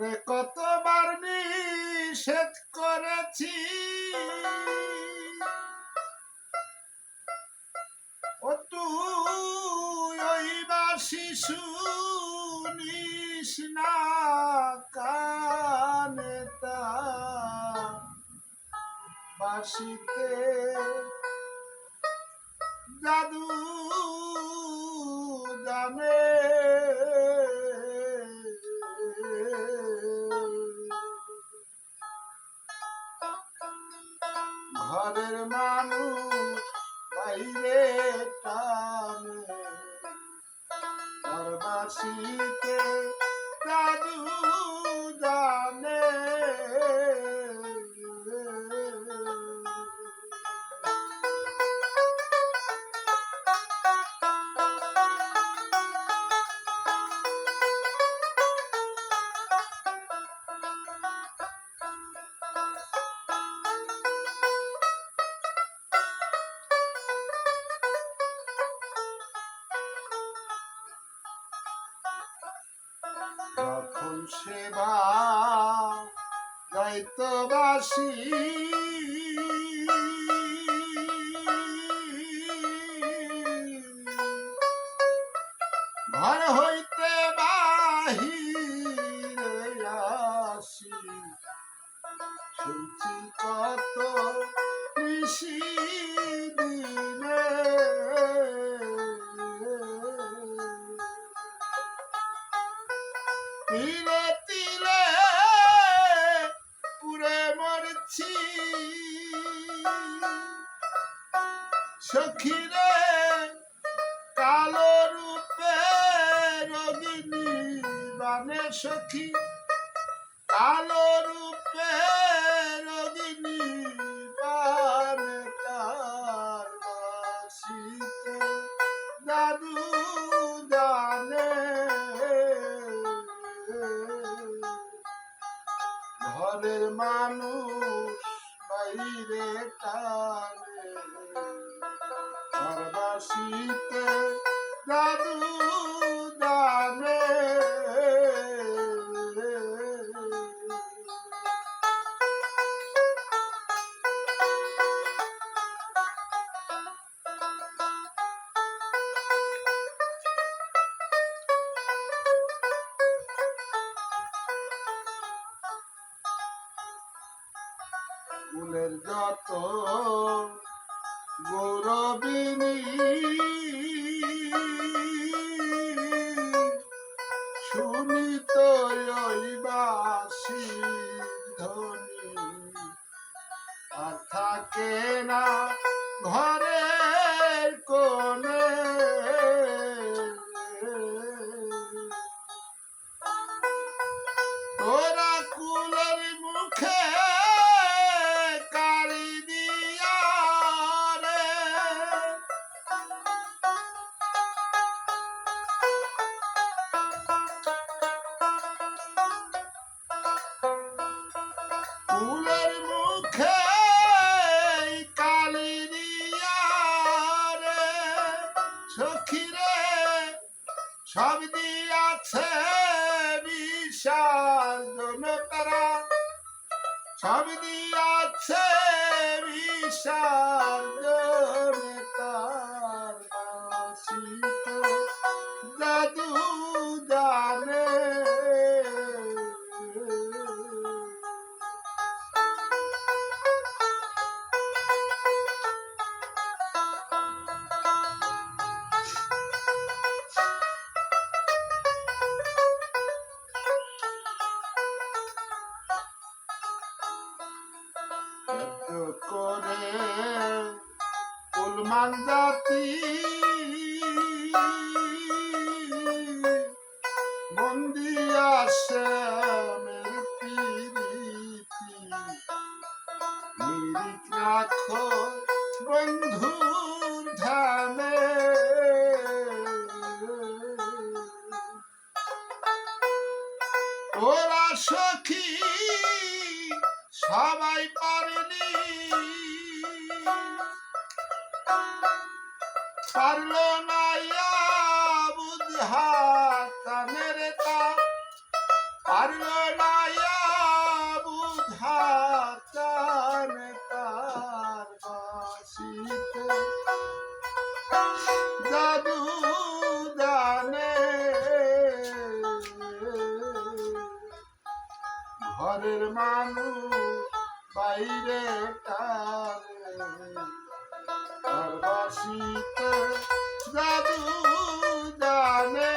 তোরে কতবার নিষেধ করেছি। ও তুই ওই বাসি শুনিস না বাসিতে জাদু জানে ঘরের মানুষ বাইরে টানে। তার বাসিতে যখন সেবা দায়িত্ববাসী। ঘর হইতে বাহিরে আসি শুনছি কত সখিরে, কালো রূপে রোগিনী বানে সখী। কালো রূপে রোগিনী বানে তার বাসিতে। দাদু জানে। ঘরের মানুষ বাইরে টানে ঘরবাসীতে দাদু জানে ফুলের যত Vura beni কুলের মুখে কালি রে। সখীরে সব দিয়াছে বিশাল জনতারা। সব দিয়াছে বিশাল জনতার। করে। কুলমান জাতি বন্দি বন্ধুর পারল না বুঝা কানের তা। পারল না বুঝা কান তার বাসিতে। জাদু দানে ঘরের মানুষ বাইরে তার আর বাসিতে জাদু জানে।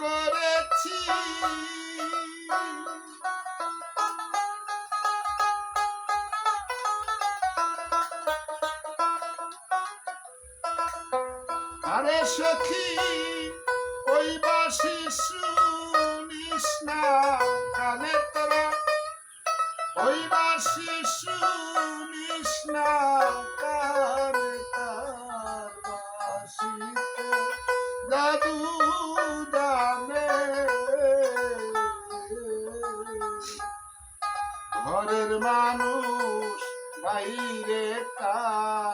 করেছি। আরে সখী ওই বাসি শুনিস না ওই বাসি শুনিস না কানে ঘরের মানুষ বাইরে তার।